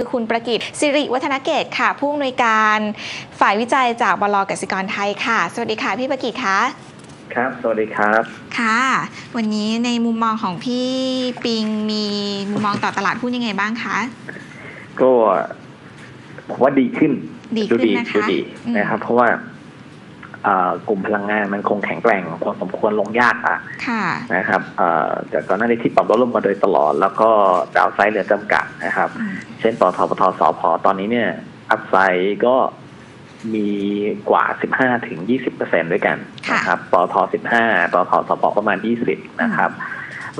คือคุณประกิตสิริวัฒนเกตค่ะ ผู้อำนวยการฝ่ายวิจัยจากบลกสิกรไทยค่ะ สวัสดีค่ะ พี่ประกิตคะครับ สวัสดีครับ ค่ะ วันนี้ในมุมมองของพี่ปิงมีมุมมองต่อตลาดหุ้นยังไงบ้างคะ ก็ผมว่าดีขึ้น ดีขึ้นดีนะคะดูดีอืมนะครับ เพราะว่าเอ่อ กลุ่มพลังงานมันคงแข็งแกร่งพอสมควรลงยากอะค่ะนะครับเอ่อจากก่อนหน้านี้ที่ปรับลดลงมาโดยตลอด แล้วก็ดาวไซด์เหลือจำกัดนะครับอืมเช่นปตทปตทสพตอนนี้เนี่ย อัพไซด์ก็มีกว่า 15 ถึง 20เปอร์เซ็นด้วยกันนะครับปตท15ปตทสพประมาณ 20 นะครับ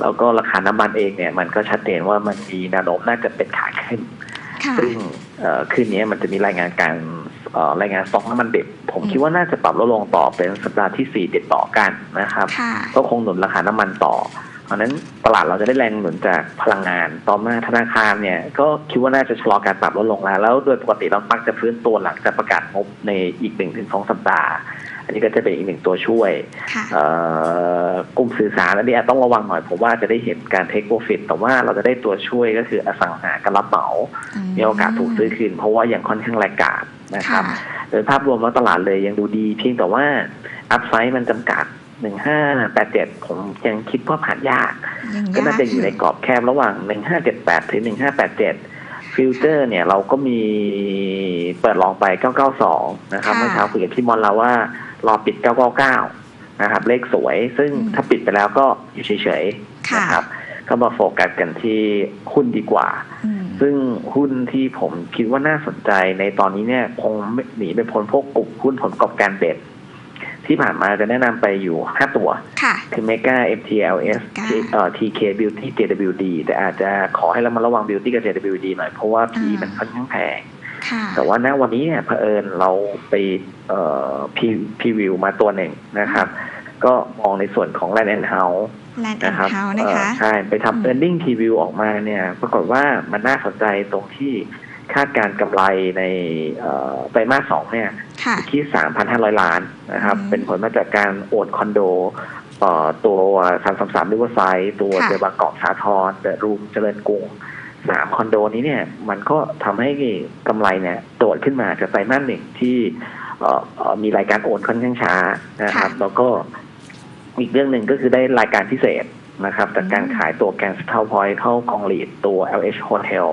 แล้วก็ราคาน้ำมันเองเนี่ย มันก็ชัดเจนว่ามันมีแนวโน้มน่าจะเป็นขาขึ้นค่ะซึ่งเอ่อคืนนี้มันจะมีรายงานการเอ่อ รายงานสต็อกน้ำมันดิบผมอืมคิดว่าน่าจะปรับลดลงต่อเป็นสัปดาห์ที่สี่ติดต่อกันนะครับค่ะก็คงหนุนราคาน้ำมันต่อเพราะฉะนั้นตลาดเราจะได้แรงหนุนจากพลังงาน ต่อมาธนาคารเนี่ยก็คิดว่าน่าจะชะลอการปรับลดลงแล้ว แล้วโดยปกติเรามักจะฟื้นตัวหลังจากประกาศงบในอีกหนึ่งถึงสองสัปดาห์ อันนี้ก็จะเป็นอีกหนึ่งตัวช่วยค่ะเอ่อกลุ่มสื่อสารอันนี้อาจต้องระวังหน่อยผมว่าจะได้เห็นการเทคโปรฟิตแต่ว่าเราจะได้ตัวช่วยก็คืออสังหากับรับเหมามีโอกาสถูกซื้อคืนเพราะว่ายังค่อนข้างแรงกาด นะครับค่ะโดยภาพรวมแล้วตลาดเลยยังดูดี เพียงแต่ว่าอัพไซด์มันจำกัด1587ผมยังคิดว่าผ่านยากยังก็น่าจะอยู่ในกรอบแคบระหว่าง1578ถึง1587ฟิลเตอร์เนี่ยเราก็มีเปิดลองไป 992 นะครับค่ะเมื่อเช้าคุยกับพี่มอนแล้วว่ารอปิด 999 นะครับ เลขสวย ซึ่งอืมถ้าปิดไปแล้วก็อยู่เฉยๆค่ะนะครับก็มาโฟกัสกันที่หุ้นดีกว่าอืม ซึ่งหุ้นที่ผมคิดว่าน่าสนใจในตอนนี้เนี่ยคงไม่หนีไปพ้นพวกกลุ่มหุ้นผลประกอบการเด็ด ที่ผ่านมาจะแนะนำไปอยู่5ตัวค่ะคือ Mega MTLS Mega T- เอ่อ TK Beauty JWD แต่อาจจะขอให้เรามาระวัง Beauty กับ JWD หน่อย เพราะว่า P อ่ามัมันค่อนข้างแพงค่ะแต่ว่าณวันนี้เนี่ยเผอิญเราไปเอ่อพีพีวิวมาตัวหนึ่งนะครับ ก็มองในส่วนของ Land and House แลนด์แอนนะครับด์เฮาส์นะเอ่อคะใช่ ไปอืม ทำ earning preview ออกมาเนี่ย ปรากฏว่ามันน่าสนใจตรงที่คาดการณ์กำไรในเอ่อไตรมาสสองเนี่ย ค่ะอยู่ที่ 3,500 ล้านนะครับ อืมเป็นผลมาจากการโอนคอนโดเอ่อตัว333ริเวอร์ไซด์ตัวค่ะ เดอะบางกอกสาทรเดอะรูมเจริญกรุงสามคอนโดนี้เนี่ย มันก็ทำให้กำไรเนี่ยโดดขึ้นมาจากไตรมาสหนึ่งที่เอ่อเอ่อมีรายการโอนค่อนข้างช้านะครับ แล้วก็ อีกเรื่องหนึ่งก็คือได้รายการพิเศษนะครับจากการขายตัวแกนสเทลพอยเข้ากองลีดตัว LH Hotel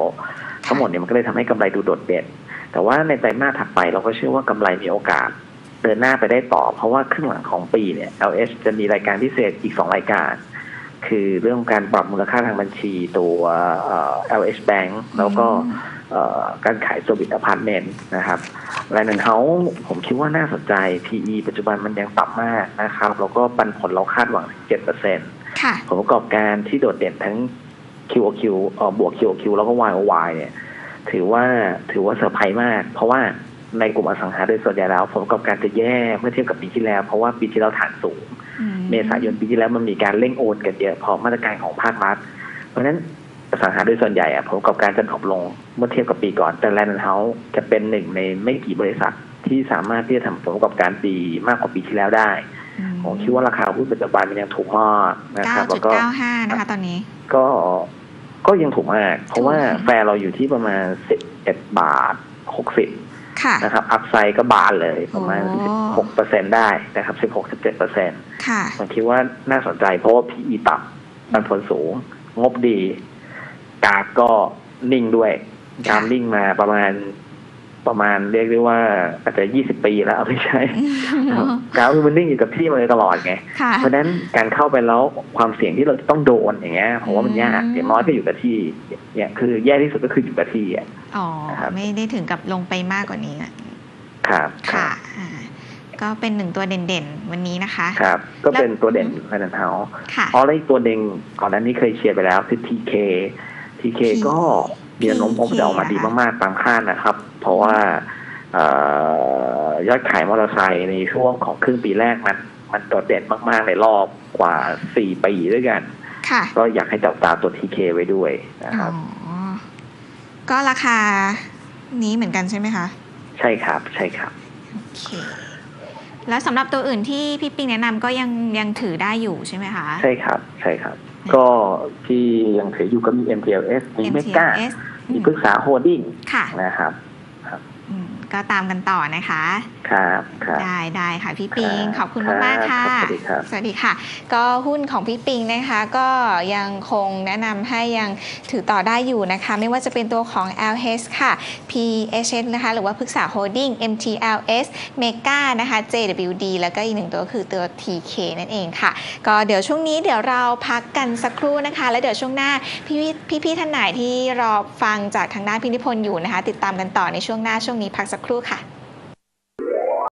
ทั้งหมดเนี่ยมันก็เลยทำให้กำไรดูโดดเด่น แต่ว่าในไตรมาสถัดไปเราก็เชื่อว่ากำไรมีโอกาสเดินหน้าไปได้ต่อ เพราะว่าครึ่งหลังของปีเนี่ย LH จะมีรายการพิเศษอีก 2 รายการ คือเรื่องการปรับมูลค่าทางบัญชีตัวเอ่อ LH Bank แล้วก็เอ่อการขายสวิตอพาร์ตเมนต์นะครับแลนด์เฮาส์ผมคิดว่าน่าสนใจ PE ปัจจุบันมันยังต่ำมากนะครับ แล้วก็ปันผลเราคาดหวัง7%ค่ะผลประกอบการที่โดดเด่นทั้ง QOQ เอ่อบวก QOQ แล้วก็ YOY เนี่ย ถือว่าถือว่าเซอร์ไพรส์มาก เพราะว่าในกลุ่มอสังหาโดยส่วนใหญ่แล้ว ผลประกอบการจะแย่เมื่อเทียบกับปีที่แล้ว เพราะว่าปีที่แล้วฐานสูงอื เมษายนปีที่แล้วมันมีการเร่งโอนกันเยอะเพราะมาตรการของภาครัฐ เพราะฉะนั้นอสังหาโดยส่วนใหญ่อะผลประกอบการจะถดลงเมื่อเทียบกับปีก่อน แต่แลนด์เฮาส์จะเป็นหนึ่งในไม่กี่บริษัทที่สามารถที่จะทำผลประกอบการดีมากกว่าปีที่แล้วได้อืมผมคิดว่าราคาหุ้นปัจจุบันมันยังถูกมากนะครับแล้วก็9.95นะคะตอนนี้ ก็ก็ยังถูกมาก เพราะว่าถูกแฟร์เราอยู่ที่ประมาณ11บาท60ค่ะนะครับ อัพไซด์ก็บานเลยประมาณโอ้16เปอร์เซ็นได้นะครับ16-17เปอร์เซ็น ค่ะผมคิดว่าน่าสนใจเพราะว่า PE ต่ำปันผลสูง งบดีกราฟก็นิ่งด้วยกราฟนิ่งมาประมาณประมาณเรียกได้ว่าอาจจะ20ปีแล้วไม่ใช่กราฟคือมันนิ่งอยู่กับที่มาเลยตลอดไงค่ะเพราะฉะนั้นการเข้าไปแล้วความเสี่ยงที่เราจะต้องโดนอย่างเงี้ยผมว่ามันยากอืมอย่างน้อยก็อยู่กับที่เนี่ยคือแย่ที่สุดก็คืออยู่กับที่อะอ๋อครับไม่ได้ถึงกับลงไปมากกว่านี้อะครับค่ะอ่า ก็เป็นหนึ่งตัวเด่นๆ วันนี้นะคะ ครับ ก็เป็นแล้วตัวเด่นในนันเทาค่ะอ๋อแล้วอีกตัวเด่นก่อนหน้านี้เคยเชียร์ไปแล้วคือ TK TK ก็มีแนวโน้มผมจะออกมาดีมากๆ ตามคาดนะครับ เพราะว่าเอ่อยอดขายมอเตอร์ไซค์ในช่วงของครึ่งปีแรกมัน มันโดดเด่นมากๆ ในรอบกว่า4ปีด้วยกันค่ะก็อยากให้จับตาตัว TK ไว้ด้วยนะครับอ๋อก็ราคานี้เหมือนกันใช่ไหมคะ ใช่ครับ ใช่ครับ โอเค แล้วสำหรับตัวอื่นที่พี่ปิงแนะนำก็ยังยังถือได้อยู่ใช่ไหมคะใช่ครับใช่ครับ ก็ที่ยังถืออยู่ก็มี MTLS มีเมกา MTS มีปรึกษาโฮดดิ้งค่ะนะครับอืม ก็ตามกันต่อนะคะ ครับครับได้ได้ค่ะพี่ปิงครับขอบคุณมากๆครัค่ะบสวัสดีครับ สวัสดีค่ะ ก็หุ้นของพี่ปิงนะคะ ก็ยังคงแนะนำให้ยังถือต่อได้อยู่นะคะ ไม่ว่าจะเป็นตัวของ LH ค่ะ PHS นะคะ หรือว่าพฤกษาโฮดดิ้ง MTLS Mega นะคะ JWD แล้วก็อีกหนึ่งตัวคือตัว TK นั่นเองค่ะ ก็เดี๋ยวช่วงนี้เดี๋ยวเราพักกันสักครู่นะคะ แล้วเดี๋ยวช่วงหน้าพี่พี่พี่ๆท่านไหนที่รอฟังจากทางด้านพินิพนธ์อยู่นะคะ ติดตามกันต่อในช่วงหน้าช่วงนี้พักสักครู่ค่ะ